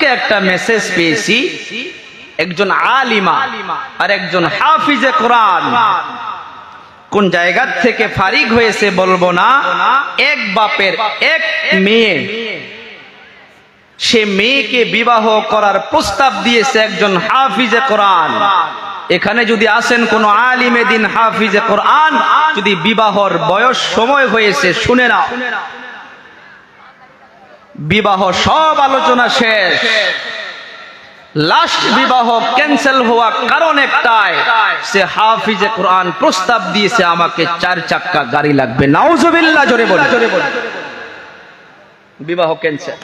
কালকে একটা মেসেজ পেয়েছি। একজন আলিমা আর একজন হাফিজে কোরআন। কোন জায়গা থেকে ফারিক হয়েছে বলব না, এক বাপের এক মেয়ে। সে মেয়েকে বিবাহ করার প্রস্তাব দিয়েছে একজন হাফিজে কোরআন। এখানে যদি আসেন কোন আলিমে দিন হাফিজে কোরআন, যদি বিবাহর বয়স সময় হয়েছে, শুনে না বিবাহ সব আলোচনা শেষ। লাস্ট বিবাহ ক্যান্সেল হওয়া কারণ একটাই, সে হাফিজে কোরআন প্রস্তাব দিয়েছে, আমাকে চার চাক্কা গাড়ি লাগবে। জোরে বলে বিবাহ ক্যান্সেল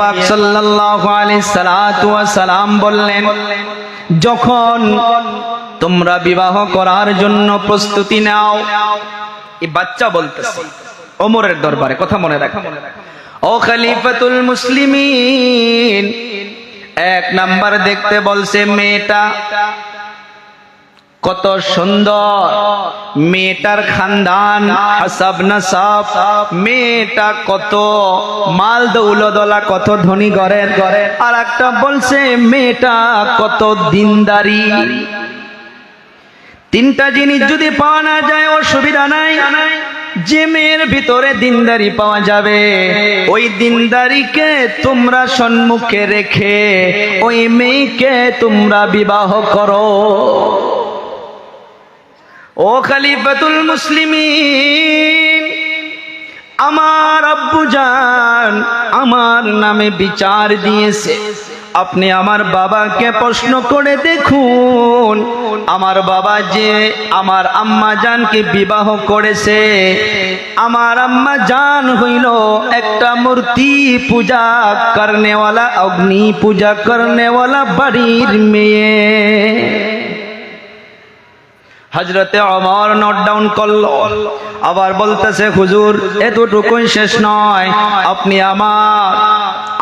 পাক সাল্লাল্লাহু আলাইহি সালাতু ওয়া সালাম বললেন, যখন তোমরা বিবাহ করার জন্য প্রস্তুতি নাও, এই বাচ্চা বলতেছে ওমরের দরবারে, কথা মনে রাখো। ও খলিফাতুল মুসলিমিন, এক নাম্বার দেখতে বলছে মেয়েটা, কত সুন্দর। মেয়েটার খানদান, হাসাব নাসাব। মেয়েটা কত মাল দৌলদলা কত ধনী ঘরের। ঘরের আর একটা বলছে, মেয়েটা কত দিনদারি। তিনটা জিনিস যদি পাওয়া না যায়, অসুবিধা নাই। যে মেয়ের ভিতরে দিনদারি পাওয়া যাবে। ওই দিনদারিকে তোমরা সম্মুখে রেখে ওই মেয়েকে তোমরা বিবাহ করো। ও খলিফাতুল মুসলিমিন, আমার আব্বু জান আমার নামে বিচার দিয়েছে। আপনি আমার বাবাকে প্রশ্ন করে দেখুন। আমার বাবা যে আমার আম্মা জানকে বিবাহ করেছে, আমার আম্মা জান হইল একটা মূর্তি পূজা করনেওয়ালা, অগ্নি পূজা করনেওয়ালা বাড়ির মেয়ে। হজরতে অমর নোট ডাউন করল। আবার বলতেছে, হুজুর এতটুকুই শেষ নয়। আপনি আমার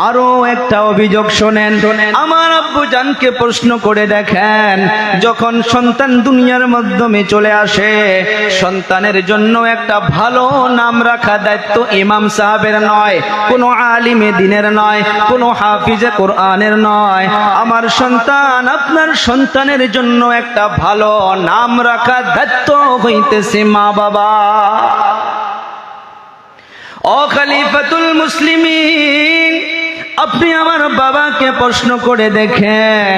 আরও একটা অভিযোগ শোনেন। আমার আব্বু জানকে প্রশ্ন করে দেখেন, যখন সন্তান দুনিয়ার মাধ্যমে চলে আসে, সন্তানের জন্য একটা ভালো নাম রাখা দায়িত্ব ইমাম সাহেবের নয়, কোনো আলিমে দিনের নয়, কোনো হাফিজে কোরআনের নয়। আমার সন্তান, আপনার সন্তানের জন্য একটা ভালো নাম রাখা দায়িত্ব হইতেছে মা বাবা ও খলিফাতুল মুসলিমিন, আপনি আমার বাবাকে প্রশ্ন করে দেখেন,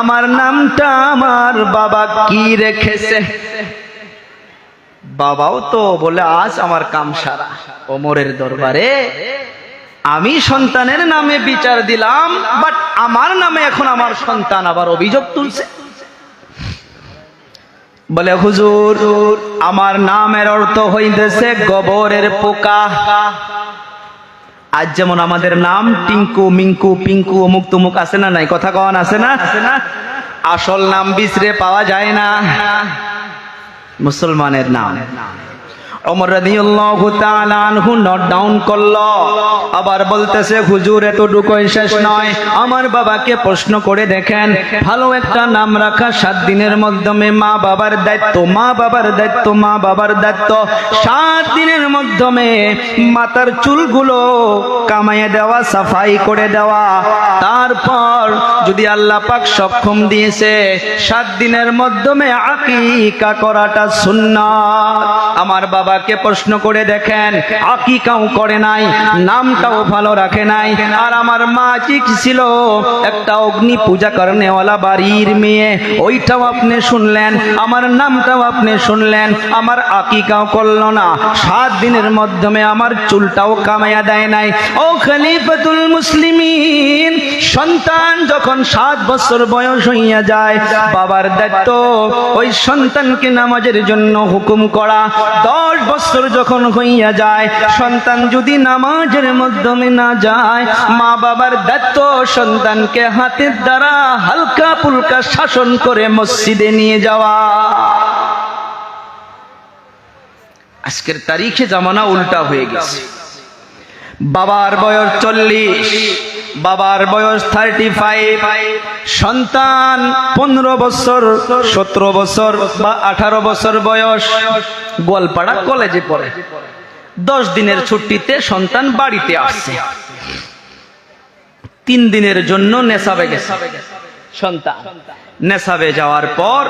আমার নামটা আমার বাবা কি রেখেছে? বাবাও তো বলে, আজ আমার কাম সারা, ওমরের দরবারে। আমি সন্তানের নামে বিচার দিলাম বাট আমার নামে এখন আমার সন্তান আবার অভিযোগ তুলছে। বলে, হুজুর, আমার নামের অর্থ হইতেছে গোবরের পোকা। আজ যেমন আমাদের নাম টিঙ্কু, মিঙ্কু, পিঙ্কু, অমুক তুমুক আছে না নাই? কথা কন, আছে না? আসল নাম বিচরে পাওয়া যায় না। মুসলমানের নাম। নোট ডাউন করল। আবার বলতেছে আমার বাবাকে প্রশ্ন করে দেখেন, ভালো একটা নাম রাখা সাত দিনের মা বাবার দায়িত্ব, মা বাবার দায়িত্ব, মা বাবার দায়িত্ব। সাত দিনের মাধ্যমে মাথার চুলগুলো কামাইয়ে দেওয়া, সাফাই করে দেওয়া। তারপর যদি আল্লাহ পাক সক্ষম দিয়েছে, সাত দিনের মাধ্যমে আকিকা করাটা সুন্নাত। আমার বাবাকে প্রশ্ন করে দেখেন, আকিকাও করে নাই, নামটাও ভালো রাখে নাই। আর আমার মা চিক ছিল, একটা অগ্নি পূজা করনেওয়ালা বাড়ির মেয়ে। ওইটাও আপনি শুনলেন, আমার নামটাও আপনি শুনলেন, আমার আকিকাও করল না। সাত দিনের মাধ্যমে আমার চুলটাও কামাইয়া দেয় নাই। ও খলিফাতুল মুসলিমিন, সন্তান যখন সাত বছর বয়স হইয়া যায়, বাবার দায়িত্ব, ওই সন্তানকে নামাজের জন্য হুকুম করা। দশ বছর যখন হইয়া যায়, সন্তান যদি নামাজের মাধ্যমে না যায় মা বাবার দায়িত্ব সন্তানকে হাতের দ্বারা হালকা পুলকা শাসন করে মসজিদে নিয়ে যাওয়া। আজকের তারিখে জামানা উল্টা হয়ে গেছে। বাবার বয়স চল্লিশ। বাবার বয়স থার্টি ফাইভ সন্তান পনেরো বছর, সতেরো বছর বা আঠারো বছর বয়স। গোয়ালপাড়া কলেজে পড়ে। দশ দিনের ছুটিতে সন্তান বাড়িতে আসছে। তিন দিনের জন্য নেশাবে গেছে। সন্তান। নেশাবে যাওয়ার পর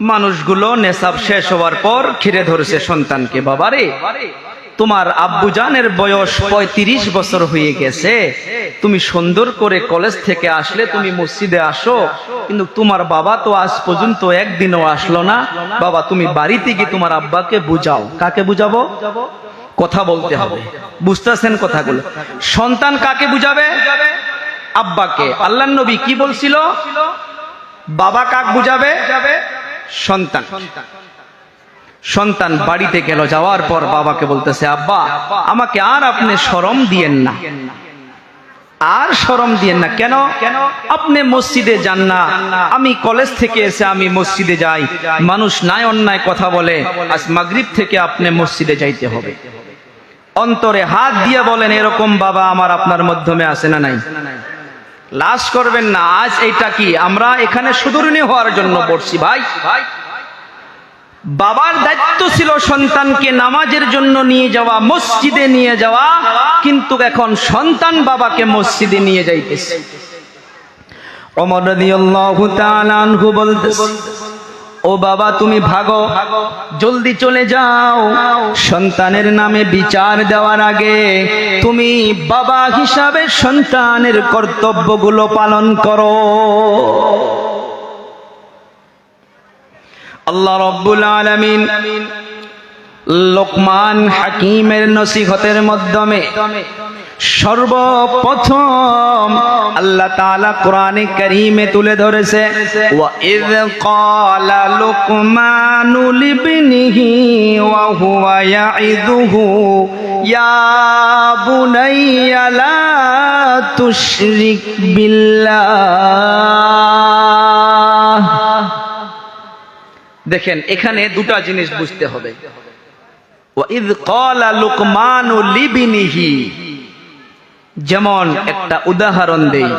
মানুষগুলো নেশাব শেষ হওয়ার পর ঘিরে ধরেছে সন্তানকে। বাবারে তোমার আব্বুজানের বয়স পঁয়ত্রিশ বছর হয়ে গেছে। তুমি সুন্দর করে কলেজ থেকে আসলে তুমি মসজিদে আসো, কিন্তু তোমার বাবা তো আজ পর্যন্ত একদিনও আসলো না। বাবা, তুমি বাড়িতে গিয়ে তোমার আব্বাকে বুঝাও। কাকে বুঝাবো? কথা বলতে হবে। বুঝতেছেন কথাগুলো। সন্তান কাকে বুঝাবে? আব্বাকে। আল্লাহ নবী কি বলছিল? বাবা কাক বুঝাবে? সন্তান। সন্তান বাড়িতে গেল, যাওয়ার পর বাবাকে বলতেছে, আব্বা, আমাকে আর আপনি শরম দিয়েন না। আর শরম দিয়েন না। কেন? আপনি মসজিদে যান না। আমি কলেজ থেকে এসে আমি মসজিদে যাই। মানুষ নাই অন্যায় কথা বলে। আজ মাগরিব থেকে আপনি মসজিদে যাইতে হবে। অন্তরে হাত দিয়ে বলেন, এরকম বাবা আমার আপনার মাধ্যমে আসে না নাই? লাশ করবেন না। আজ এটা কি? আমরা এখানে সুদূরণী হওয়ার জন্য পড়ছি ভাই ভাই। বাবার দায়িত্ব ছিল সন্তানকে নামাজের জন্য নিয়ে যাওয়া, মসজিদে নিয়ে যাওয়া, কিন্তু এখন সন্তান বাবাকে মসজিদে নিয়ে যাইতেছে। ও বাবা, তুমি ভাগো, জলদি চলে যাও। সন্তানের নামে বিচার দেওয়ার আগে তুমি বাবা হিসাবে সন্তানের কর্তব্যগুলো পালন করো। আল্লাহ রব্বুল আলামিন লোকমান হাকিমের নসিহতের মাধ্যমে সর্বপ্রথম আল্লাহ তাআলা কোরআনে কারীমে তুলে ধরেছে, ওয়া ইয ক্বালা লুকমানু লিবনিহি ওয়া হুয়া ইয়াইদুহু ইয়া বুনাইয়া লা তুশরিক বিল্লাহ। দেখেন এখানে দুটা জিনিস বুঝতে হবে। যেমন একটা উদাহরণ দেই।